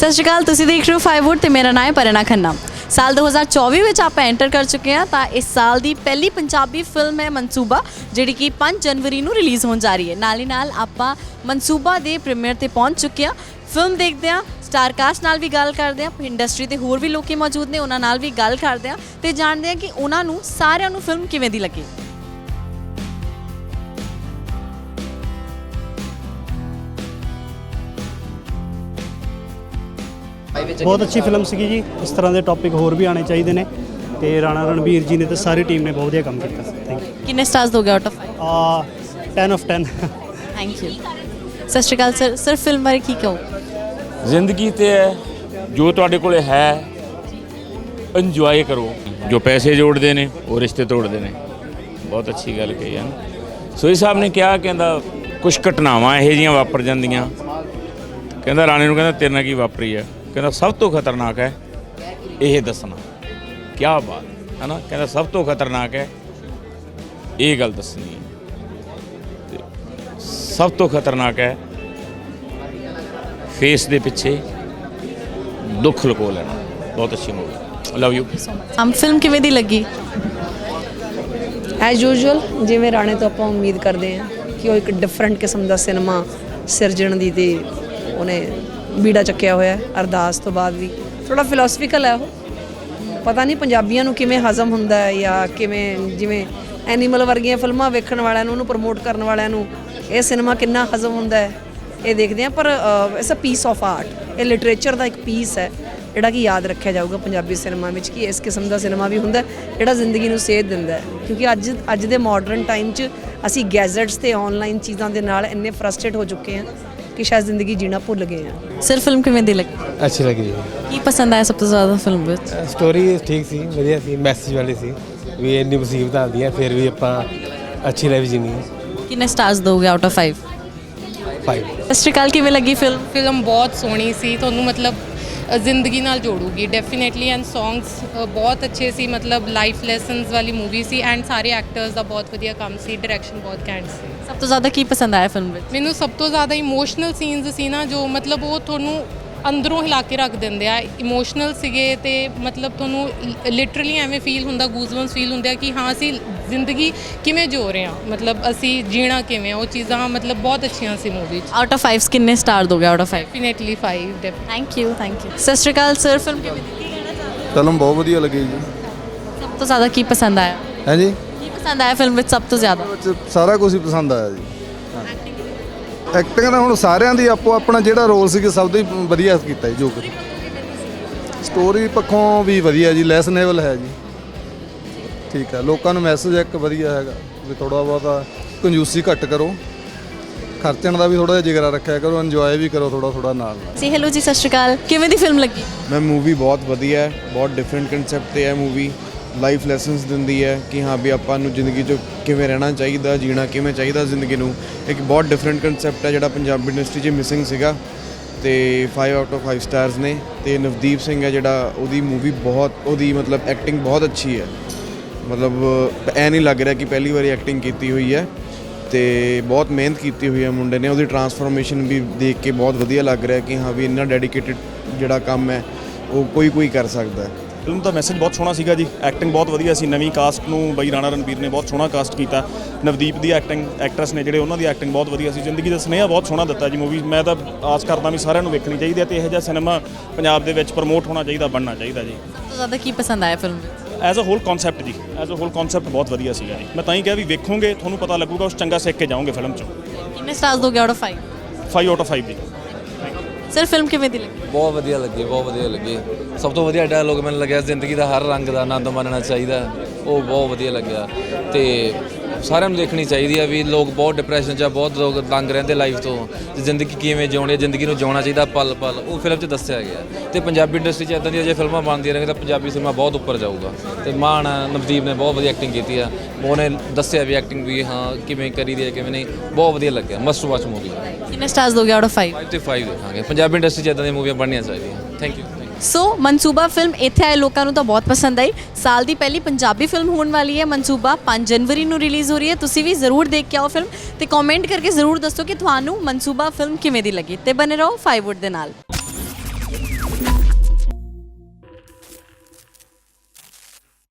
ਸਤਿ ਸ਼੍ਰੀ ਅਕਾਲ, ਤੁਸੀਂ ਦੇਖ ਰਹੇ ਹੋ ਫਾਈਵ ਤੇ ਮੇਰਾ ਨਾਮ ਹੈ ਪਰਨਾ ਖੰਨਾ। ਸਾਲ 2024 ਵਿੱਚ ਆਪਾਂ ਐਂਟਰ ਕਰ ਚੁੱਕੇ ਹਾਂ, ਤਾਂ ਇਸ ਸਾਲ ਦੀ ਪਹਿਲੀ ਪੰਜਾਬੀ ਫਿਲਮ ਹੈ ਮਨਸੂਬਾ, ਜਿਹੜੀ ਕਿ 5 ਜਨਵਰੀ ਨੂੰ ਰਿਲੀਜ਼ ਹੋਣ ਜਾ ਰਹੀ ਹੈ। ਨਾਲ ਹੀ ਨਾਲ ਆਪਾਂ ਮਨਸੂਬਾ ਦੇ ਪ੍ਰੀਮੀਅਰ ਤੇ ਪਹੁੰਚ ਚੁੱਕੇ ਹਾਂ। ਫਿਲਮ ਦੇਖਦੇ ਹਾਂ ਸਟਾਰ ਕਾਸਟ ਨਾਲ ਵੀ ਗੱਲ ਕਰਦੇ ਹਾਂ ਇੰਡਸਟਰੀ ਦੇ ਹੋਰ ਵੀ ਲੋਕੀ ਮੌਜੂਦ ਨੇ, ਉਹਨਾਂ ਨਾਲ ਵੀ ਗੱਲ ਕਰਦੇ ਹਾਂ ਤੇ ਜਾਣਦੇ ਹਾਂ ਕਿ ਉਹਨਾਂ ਨੂੰ ਸਾਰਿਆਂ ਨੂੰ ਫਿਲਮ ਕਿਵੇਂ ਦੀ ਲੱਗੀ। ਬਹੁਤ ਅੱਛੀ ਫਿਲਮ ਸੀਗੀ ਜੀ। ਇਸ ਤਰ੍ਹਾਂ ਦੇ ਟੌਪਿਕ ਹੋਰ ਵੀ ਆਣੇ ਚਾਹੀਦੇ ਨੇ। ਤੇ ਰਾਣਾ ਰਣਬੀਰ ਜੀ ਨੇ ਤੇ ਸਾਰੀ ਟੀਮ ਨੇ ਬਹੁਤ ਵਧੀਆ ਕੰਮ ਕੀਤਾ। ਥੈਂਕ ਯੂ ਕਿੰਨੇ ਸਟਾਰਸ ਦੋਗੇ ਆਊਟ ਆਫ 5 ਆ 10 ਆਫ 10 ਥੈਂਕ ਯੂ ਸਤਿ ਸ਼੍ਰੀ ਅਕਾਲ ਸਰ ਸਰ ਫਿਲਮ ਬਾਰੇ ਕੀ ਕਹੋ ਜ਼ਿੰਦਗੀ ਤੇ ਹੈ ਜੋ ਤੁਹਾਡੇ ਕੋਲੇ ਹੈ ਇੰਜੋਏ ਕਰੋ। ਜੋ ਪੈਸੇ ਜੋੜਦੇ ਨੇ ਉਹ ਰਿਸ਼ਤੇ ਤੋੜਦੇ ਨੇ। ਬਹੁਤ ਅੱਛੀ ਗੱਲ ਕਹੀ ਹੈ ਨਾ। ਸੋਈ ਸਾਹਿਬ ਨੇ ਕਿਹਾ ਕਹਿੰਦਾ ਕੁਝ ਘਟਨਾਵਾਂ ਇਹੋ ਜੀਆਂ ਵਾਪਰ ਜਾਂਦੀਆਂ। ਕਹਿੰਦਾ ਰਾਣੇ ਨੂੰ ਕਹਿੰਦਾ ਤੇਰੇ ਨਾਲ ਕੀ ਵਾਪਰੀ ਹੈ ਕਹਿੰਦਾ, ਸਭ ਤੋਂ ਖਤਰਨਾਕ ਹੈ ਇਹ ਦੱਸਣਾ। ਕੀ ਬਾਤ ਹੈ ਨਾ ਕਹਿੰਦਾ, ਸਭ ਤੋਂ ਖਤਰਨਾਕ ਹੈ ਇਹ ਗੱਲ ਦੱਸਣੀ ਹੈ। ਸਭ ਤੋਂ ਖਤਰਨਾਕ ਹੈ ਫੇਸ ਦੇ ਪਿੱਛੇ ਦੁੱਖ ਲੁਕੋ ਲੈਣਾ। ਬਹੁਤ ਅੱਛੀ ਮੂਵੀ ਲਵ ਯੂ ਹਮ ਫਿਲਮ ਕਿਵੇਂ ਦੀ ਲੱਗੀ? ਐਜ਼ ਯੂਜੂਅਲ ਜਿਵੇਂ ਰਾਣੇ ਤੋਂ ਆਪਾਂ ਉਮੀਦ ਕਰਦੇ ਹਾਂ ਕਿ ਉਹ ਇੱਕ ਡਿਫਰੈਂਟ ਕਿਸਮ ਦਾ ਸਿਨੇਮਾ ਸਿਰਜਣ ਦੀ ਤੇ ਉਹਨੇ ਬੀੜਾ ਚੱਕਿਆ ਹੋਇਆ ਹੈ, ਅਰਦਾਸ ਤੋਂ ਬਾਅਦ ਵੀ। ਥੋੜਾ ਫਿਲਾਸਫੀਕਲ ਹੈ ਉਹ। ਪਤਾ ਨਹੀਂ ਪੰਜਾਬੀਆਂ ਨੂੰ ਕਿਵੇਂ ਹਜ਼ਮ ਹੁੰਦਾ ਹੈ ਜਾਂ ਕਿਵੇਂ, ਜਿਵੇਂ ਐਨੀਮਲ ਵਰਗੀਆਂ ਫਿਲਮਾਂ ਵੇਖਣ ਵਾਲਿਆਂ ਨੂੰ, ਉਹਨੂੰ ਪ੍ਰਮੋਟ ਕਰਨ ਵਾਲਿਆਂ ਨੂੰ ਇਹ ਸਿਨੇਮਾ ਕਿੰਨਾ ਹਜ਼ਮ ਹੁੰਦਾ ਹੈ, ਇਹ ਦੇਖਦੇ ਆ ਪਰ it's a piece of art ਇਹ ਲਿਟਰੇਚਰ ਦਾ ਇੱਕ ਪੀਸ ਹੈ, ਜਿਹੜਾ ਕਿ ਯਾਦ ਰੱਖਿਆ ਜਾਊਗਾ ਪੰਜਾਬੀ ਸਿਨੇਮਾ ਵਿੱਚ ਕਿ ਇਸ ਕਿਸਮ ਦਾ ਸਿਨੇਮਾ ਵੀ ਹੁੰਦਾ ਜਿਹੜਾ ਜ਼ਿੰਦਗੀ ਨੂੰ ਸੇਧ ਦਿੰਦਾ ਹੈ। ਕਿਉਂਕਿ ਅੱਜ ਅੱਜ ਦੇ ਮਾਡਰਨ ਟਾਈਮ 'ਚ ਅਸੀਂ ਗੈਜ਼ਟਸ ਤੇ ਆਨਲਾਈਨ ਚੀਜ਼ਾਂ ਦੇ ਨਾਲ ਇੰਨੇ ਫਰਸਟ੍ਰੇਟ ਹੋ ਚੁੱਕੇ ਹਾਂ। ਕਿ ਸ਼ਾਇਦ ਜ਼ਿੰਦਗੀ ਜੀਣਾ ਭੁੱਲ ਗਏ ਹਾਂ ਸਰ ਫਿਲਮ ਕਿਵੇਂ ਦੀ ਲੱਗੀ? ਅੱਛੀ ਲੱਗੀ ਜੀ। ਕੀ ਪਸੰਦ ਆਇਆ ਸਭ ਤੋਂ ਜ਼ਿਆਦਾ ਫਿਲਮ ਵਿੱਚ? ਸਟੋਰੀ ਠੀਕ ਸੀ ਵਧੀਆ ਸੀ ਮੈਸੇਜ ਵਾਲੀ ਸੀ। ਵੀ ਇੰਨੀ ਮੁਸੀਬਤਾਂ ਆਉਂਦੀਆਂ ਫਿਰ ਵੀ ਆਪਾਂ ਅੱਛੀ ਲਾਈਫ ਜੀਣੀ ਹੈ। ਕਿੰਨੇ ਸਟਾਰਸ ਦੋਗੇ ਆਊਟ ਆਫ 5 ਫਾਈਵ ਸਤਿ ਸ਼੍ਰੀ ਅਕਾਲ ਕਿਵੇਂ ਲੱਗੀ ਫਿਲਮ ਫਿਲਮ ਬਹੁਤ ਸੋਹਣੀ ਸੀ ਤੁਹਾਨੂੰ ਮਤਲਬ ਜ਼ਿੰਦਗੀ ਨਾਲ ਜੋੜੂਗੀ। ਡੈਫੀਨੇਟਲੀ ਐਂਡ ਸੌਂਗਸ ਬਹੁਤ ਅੱਛੇ ਸੀ। ਮਤਲਬ ਲਾਈਫ ਲੈਸਨਸ ਵਾਲੀ ਮੂਵੀ ਸੀ ਐਂਡ ਸਾਰੇ ਐਕਟਰਸ ਦਾ ਬਹੁਤ ਵਧੀਆ ਕੰਮ ਸੀ। ਡਾਇਰੈਕਸ਼ਨ ਬਹੁਤ ਕੈਂਟ ਸੀ। ਸਭ ਤੋਂ ਜ਼ਿਆਦਾ ਕੀ ਪਸੰਦ ਆਇਆ ਫਿਲਮ ਵਿੱਚ? ਮੈਨੂੰ ਸਭ ਤੋਂ ਜ਼ਿਆਦਾ ਇਮੋਸ਼ਨਲ ਸੀਨਸ ਸੀ ਨਾ ਜੋ ਮਤਲਬ ਉਹ ਤੁਹਾਨੂੰ ਅੰਦਰੋਂ ਹਿਲਾ ਕੇ ਰੱਖ ਦਿੰਦੇ ਆ। ਇਮੋਸ਼ਨਲ ਸੀਗੇ ਤੇ ਮਤਲਬ ਤੁਹਾਨੂੰ ਲਿਟਰਲੀ ਐਵੇਂ ਫੀਲ ਹੁੰਦਾ ਗੂਜ਼ਬੰਸ ਫੀਲ ਹੁੰਦੇ ਆ ਕਿ ਹਾਂ ਅਸੀਂ ਜ਼ਿੰਦਗੀ ਕਿਵੇਂ ਜੋ ਰਹੇ ਹਾਂ? ਮਤਲਬ ਅਸੀਂ ਜੀਣਾ ਕਿਵੇਂ ਆ, ਉਹ ਚੀਜ਼ਾਂ ਮਤਲਬ ਬਹੁਤ ਅੱਛੀਆਂ ਸੀ ਮੂਵੀ 'ਚ। ਆਊਟ ਆਫ 5 ਕਿੰਨੇ ਸਟਾਰ ਦੋਗੇ out of 5 definitely 5 def thank you thank you ਸਤਿ ਸ਼੍ਰੀ ਅਕਾਲ ਸਰ ਫਿਲਮ ਕਿਵੇਂ ਦੀ ਕੀ ਕਹਿਣਾ ਚਾਹੁੰਦੇ ਫਿਲਮ ਬਹੁਤ ਵਧੀਆ ਲੱਗੀ ਜੀ? ਸਭ ਤੋਂ ਜ਼ਿਆਦਾ ਕੀ ਪਸੰਦ ਆਇਆ? ਹੈ ਜੀ? ਕੀ ਪਸੰਦ ਆਇਆ ਫਿਲਮ ਵਿੱਚ ਸਭ ਤੋਂ ਜ਼ਿਆਦਾ? ਵਿੱਚ ਸਾਰਾ ਕੁਝ ਹੀ ਪਸੰਦ ਆਇਆ ਜੀ। ਐਕਟਿੰਗ ਦਾ ਹੁਣ ਸਾਰਿਆਂ ਦੀ ਆਪੋ ਆਪਣਾ ਜਿਹੜਾ ਰੋਲ ਸੀ ਸਭ ਤੋਂ ਹੀ ਵਧੀਆ ਕੀਤਾ ਜੀ ਜੋ ਕੁਝ ਸਟੋਰੀ ਪੱਖੋਂ ਵੀ ਵਧੀਆ ਜੀ ਲੈਸਨੇਬਲ ਹੈ ਜੀ। ਠੀਕ ਹੈ। ਲੋਕਾਂ ਨੂੰ ਮੈਸੇਜ ਇੱਕ ਵਧੀਆ ਹੈਗਾ ਵੀ ਥੋੜਾ ਬਹੁਤਾ ਕੰਜੂਸੀ ਘੱਟ ਕਰੋ। ਖਰਚਣ ਦਾ ਵੀ ਥੋੜਾ ਜਿਹਾ ਜਿਗਰਾ ਰੱਖਿਆ ਕਰੋ ਇੰਜੋਏ ਵੀ ਕਰੋ ਥੋੜਾ ਥੋੜਾ ਨਾਲ ਨਾਲ। ਜੀ ਹੈਲੋ ਜੀ ਸਤਿ ਸ਼੍ਰੀ ਅਕਾਲ। ਕਿਵੇਂ ਦੀ ਫਿਲਮ ਲੱਗੀ? ਮੈਂ ਮੂਵੀ ਬਹੁਤ ਵਧੀਆ ਹੈ ਬਹੁਤ ਡਿਫਰੈਂਟ ਕਨਸੈਪਟ ਤੇ ਹੈ ਮੂਵੀ ਲਾਈਫ ਲੈਸਨਸ ਦਿੰਦੀ ਹੈ ਕਿ ਹਾਂ ਵੀ ਆਪਾਂ ਨੂੰ ਜ਼ਿੰਦਗੀ 'ਚ ਕਿਵੇਂ ਰਹਿਣਾ ਚਾਹੀਦਾ ਜੀਣਾ ਕਿਵੇਂ ਚਾਹੀਦਾ ਜ਼ਿੰਦਗੀ ਨੂੰ। ਇੱਕ ਬਹੁਤ ਡਿਫਰੈਂਟ ਕਨਸੈਪਟ ਹੈ ਜਿਹੜਾ ਪੰਜਾਬੀ ਇੰਡਸਟਰੀ 'ਚ ਮਿਸਿੰਗ ਸੀਗਾ। ਤੇ 5 ਆਊਟ ਆਫ 5 ਸਟਾਰਸ ਨੇ। ਤੇ ਨਵਦੀਪ ਸਿੰਘ ਹੈ ਜਿਹੜਾ ਉਹਦੀ ਮੂਵੀ ਬਹੁਤ ਉਹਦੀ ਮਤਲਬ ਐਕਟਿੰਗ ਬਹੁਤ ਅੱਛੀ ਹੈ। ਮਤਲਬ ਐ ਨਹੀਂ ਲੱਗ ਰਿਹਾ ਕਿ ਪਹਿਲੀ ਵਾਰੀ ਐਕਟਿੰਗ ਕੀਤੀ ਹੋਈ ਹੈ ਤੇ ਬਹੁਤ ਮਿਹਨਤ ਕੀਤੀ ਹੋਈ ਹੈ ਮੁੰਡੇ ਨੇ। ਉਹਦੀ ਟਰਾਂਸਫਰਮੇਸ਼ਨ ਵੀ ਦੇਖ ਕੇ ਬਹੁਤ ਵਧੀਆ ਲੱਗ ਰਿਹਾ ਕਿ ਹਾਂ ਵੀ ਇੰਨਾ ਡੈਡੀਕੇਟਿਡ ਜਿਹੜਾ ਕੰਮ ਹੈ ਉਹ ਕੋਈ ਕੋਈ ਕਰ ਸਕਦਾ ਹੈ। ਫਿਲਮ ਦਾ ਮੈਸੇਜ ਬਹੁਤ ਸੋਹਣਾ ਸੀਗਾ ਜੀ। ਐਕਟਿੰਗ ਬਹੁਤ ਵਧੀਆ ਸੀ। ਨਵੀਂ ਕਾਸਟ ਨੂੰ ਬਈ ਰਾਣਾ ਰਣਬੀਰ ਨੇ ਬਹੁਤ ਸੋਹਣਾ ਕਾਸਟ ਕੀਤਾ। ਨਵਦੀਪ ਦੀ ਐਕਟਿੰਗ ਐਕਟਰਸ ਨੇ ਜਿਹੜੇ ਉਹਨਾਂ ਦੀ ਐਕਟਿੰਗ ਬਹੁਤ ਵਧੀਆ ਸੀ। ਜ਼ਿੰਦਗੀ ਦਾ ਸੁਨੇਹਾ ਬਹੁਤ ਸੋਹਣਾ ਦਿੱਤਾ ਜੀ ਮੂਵੀ ਮੈਂ ਤਾਂ ਆਸ ਕਰਦਾ ਵੀ ਸਾਰਿਆਂ ਨੂੰ ਵੇਖਣੀ ਚਾਹੀਦੀ ਹੈ ਤੇ ਇਹੋ ਜਿਹਾ ਸਿਨੇਮਾ ਪੰਜਾਬ ਦੇ ਵਿੱਚ ਪ੍ਰਮੋਟ ਹੋਣਾ ਚਾਹੀਦਾ ਬਣਨਾ ਚਾਹੀਦਾ ਜੀ। ਜ਼ਿਆਦਾ ਕੀ ਪਸੰਦ ਆਇਆ ਫਿਲਮ ਵਿੱਚ? ਐਜ਼ ਅ ਹੋਲ ਕਨਸੈਪਟ ਜੀ ਐਜ਼ ਅ ਹੋਲ ਕਨਸੈਪਟ ਬਹੁਤ ਵਧੀਆ ਸੀਗਾ ਜੀ। ਮੈਂ ਤਾਂ ਹੀ ਕਿਹਾ ਵੀ ਵੇਖੋਗੇ ਤੁਹਾਨੂੰ ਪਤਾ ਲੱਗੂਗਾ ਉਸ ਚੰਗਾ ਸਿੱਖ ਕੇ ਜਾਓਗੇ ਫਿਲਮ ਚੋਂ। ਕਿੰਨੇ ਸਟਾਰਸ ਦੋਗੇ ਆਊਟ ਆਫ 5 5 ਆਊਟ ਆਫ 5 ਜੀ। ਸਰ ਫਿਲਮ ਕਿਵੇਂ ਦੀ ਲੱਗੀ? ਬਹੁਤ ਵਧੀਆ ਲੱਗੀ ਬਹੁਤ ਵਧੀਆ ਲੱਗੀ। ਸਭ ਤੋਂ ਵਧੀਆ ਡਾਇਲੋਗ ਮੈਨੂੰ ਲੱਗਿਆ ਜ਼ਿੰਦਗੀ ਦਾ ਹਰ ਰੰਗ ਦਾ ਆਨੰਦ ਮਾਣਨਾ ਚਾਹੀਦਾ। ਉਹ ਬਹੁਤ ਵਧੀਆ ਲੱਗਿਆ। ਤੇ ਸਾਰਿਆਂ ਨੂੰ ਦੇਖਣੀ ਚਾਹੀਦੀ ਆ ਵੀ ਲੋਕ ਬਹੁਤ ਡਿਪਰੈਸ਼ਨ 'ਚ ਆ ਬਹੁਤ ਲੋਕ ਤੰਗ ਰਹਿੰਦੇ ਲਾਈਫ ਤੋਂ। ਤੇ ਜ਼ਿੰਦਗੀ ਕਿਵੇਂ ਜਿਉਣੀ ਹੈ ਜ਼ਿੰਦਗੀ ਨੂੰ ਜਿਉਣਾ ਚਾਹੀਦਾ ਪਲ ਪਲ। ਉਹ ਫਿਲਮ 'ਚ ਦੱਸਿਆ ਗਿਆ ਤੇ ਪੰਜਾਬੀ ਇੰਡਸਟਰੀ 'ਚ ਇਦਾਂ ਦੀਆਂ ਜੇ ਫਿਲਮਾਂ ਬਣਦੀਆਂ ਰਹਿਣਗੀਆਂ ਤਾਂ ਪੰਜਾਬੀ ਸਿਨੇਮਾ ਬਹੁਤ ਉੱਪਰ ਜਾਊਗਾ। ਤੇ ਮਾਨ ਨਵਦੀਪ ਨੇ ਬਹੁਤ ਵਧੀਆ ਐਕਟਿੰਗ ਕੀਤੀ ਆ। ਉਹਨੇ ਦੱਸਿਆ ਵੀ ਐਕਟਿੰਗ ਵੀ ਹਾਂ ਕਿਵੇਂ ਕਰੀਦੀ ਹੈ ਕਿਵੇਂ ਨਹੀਂ। ਬਹੁਤ ਵਧੀਆ ਲੱਗਿਆ ਮਸਟ ਵਾਚ ਮੂਵੀ ਕਿੰਨੇ ਸਟਾਰਸ ਦੋਗੇ ਆਊਟ ਆਫ 5 5 ਤੇ 5 ਦੇਖਾਂਗੇ। ਪੰਜਾਬੀ ਇੰਡਸਟਰੀ 'ਚ ਇਦਾਂ ਦੀਆਂ ਮੂਵੀਆਂ ਬਣਨੀਆਂ ਚਾਹੀਦੀਆਂ। ਥੈਂਕ ਯੂ ਸੋ ਮਨਸੂਬਾ ਫਿਲਮ ਇੱਥੇ ਆਏ ਲੋਕਾਂ ਨੂੰ ਤਾਂ ਬਹੁਤ ਪਸੰਦ ਆਈ। ਸਾਲ ਦੀ ਪਹਿਲੀ ਪੰਜਾਬੀ ਫਿਲਮ ਹੋਣ ਵਾਲੀ ਹੈ ਮਨਸੂਬਾ 5 ਜਨਵਰੀ ਨੂੰ ਰਿਲੀਜ਼ ਹੋ ਰਹੀ ਹੈ। ਤੁਸੀਂ ਵੀ ਜ਼ਰੂਰ ਦੇਖ ਕੇ ਆਓ ਫਿਲਮ ਤੇ ਕਮੈਂਟ ਕਰਕੇ ਜ਼ਰੂਰ ਦੱਸੋ ਕਿ ਤੁਹਾਨੂੰ ਮਨਸੂਬਾ ਫਿਲਮ ਕਿਵੇਂ ਦੀ ਲੱਗੀ। ਤੇ ਬਨੇ ਰਹੋ 5 ਵੁੱਡ ਦੇ ਨਾਲ।